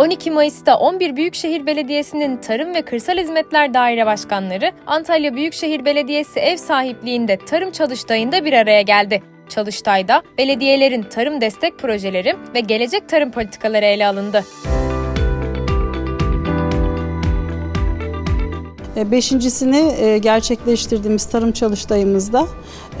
12 Mayıs'ta 11 Büyükşehir Belediyesi'nin Tarım ve Kırsal Hizmetler Daire Başkanları Antalya Büyükşehir Belediyesi ev sahipliğinde Tarım Çalıştayı'nda bir araya geldi. Çalıştay'da belediyelerin tarım destek projeleri ve gelecek tarım politikaları ele alındı. E, Beşincisini e, gerçekleştirdiğimiz tarım çalıştayımızda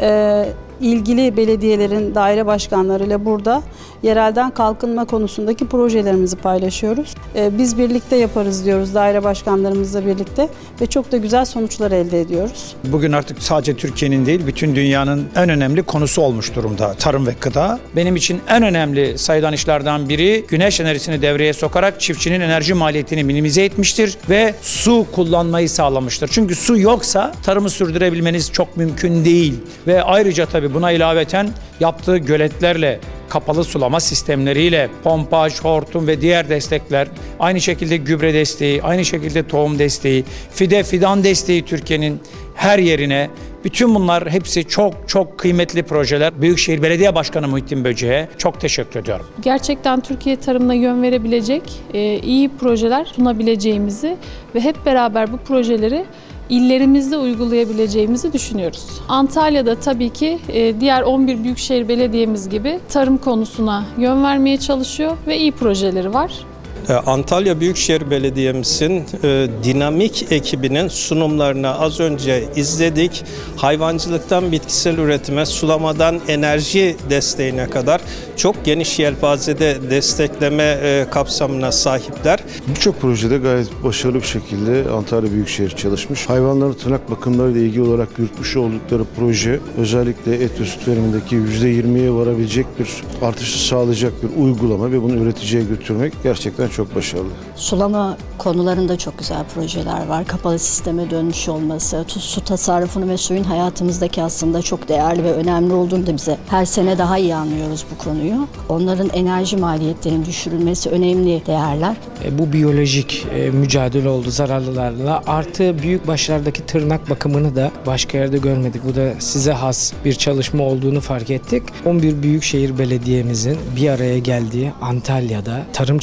e, ilgili belediyelerin daire başkanlarıyla burada yerelden kalkınma konusundaki projelerimizi paylaşıyoruz. E, Biz birlikte yaparız diyoruz daire başkanlarımızla birlikte ve çok da güzel sonuçlar elde ediyoruz. Bugün artık sadece Türkiye'nin değil bütün dünyanın en önemli konusu olmuş durumda tarım ve gıda. Benim için en önemli sayılan işlerden biri güneş enerjisini devreye sokarak çiftçinin enerji maliyetini minimize etmiştir ve su kullanmayı sağlamıştır. Çünkü su yoksa tarımı sürdürebilmeniz çok mümkün değil. Ve ayrıca tabii buna ilaveten yaptığı göletlerle kapalı sulama sistemleriyle pompaj, hortum ve diğer destekler, aynı şekilde gübre desteği, aynı şekilde tohum desteği, fide fidan desteği Türkiye'nin her yerine bütün bunlar hepsi çok çok kıymetli projeler. Büyükşehir Belediye Başkanı Muhittin Böce'ye çok teşekkür ediyorum. gerçekten Türkiye tarımına yön verebilecek e, iyi projeler sunabileceğimizi ve hep beraber bu projeleri illerimizde uygulayabileceğimizi düşünüyoruz. Antalya'da tabii ki e, diğer 11 büyükşehir belediyemiz gibi tarım konusuna yön vermeye çalışıyor ve iyi projeleri var. Ee, Antalya Büyükşehir Belediye'mizin e, dinamik ekibinin sunumlarını az önce izledik. Hayvancılıktan bitkisel üretime, sulamadan enerji desteğine kadar çok geniş yelpazede destekleme e, kapsamına sahipler. Birçok projede gayet başarılı bir şekilde Antalya Büyükşehir çalışmış. Hayvanların tırnak bakımlarıyla ilgili olarak yürütmüş oldukları proje özellikle et ve süt verimindeki %20'ye varabilecek bir artışı sağlayacak bir uygulama ve bunu üreticiye götürmek gerçekten çok başarılı. Sulama konularında çok güzel projeler var. Kapalı sisteme dönmüş olması, su tasarrufunu ve suyun hayatımızdaki aslında çok değerli ve önemli olduğunu da bize her sene daha iyi anlıyoruz bu konuyu. Onların enerji maliyetlerinin düşürülmesi önemli değerler. E, Bu biyolojik e, mücadele oldu zararlılarla. Artı büyük başlardaki tırnak bakımını da başka yerde görmedik. Bu da size has bir çalışma olduğunu fark ettik. 11 Büyükşehir Belediye'mizin bir araya geldiği Antalya'da tarım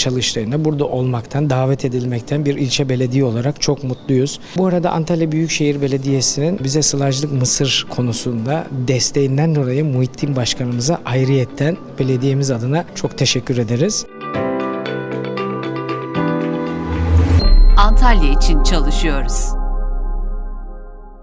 çalıştayında burada olmaktan, davet edilmekten bir ilçe belediye olarak çok mutluyuz. Bu arada Antalya Büyükşehir Belediyesi'nin bize sılajlık mısır konusunda desteğinden dolayı Muhittin Başkanımıza ayrıyetten belediyemiz adına çok teşekkür ederiz. Antalya için çalışıyoruz.